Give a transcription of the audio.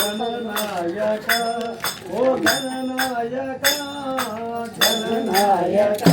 గణనాయక ఓ గణనాయక గణనాయక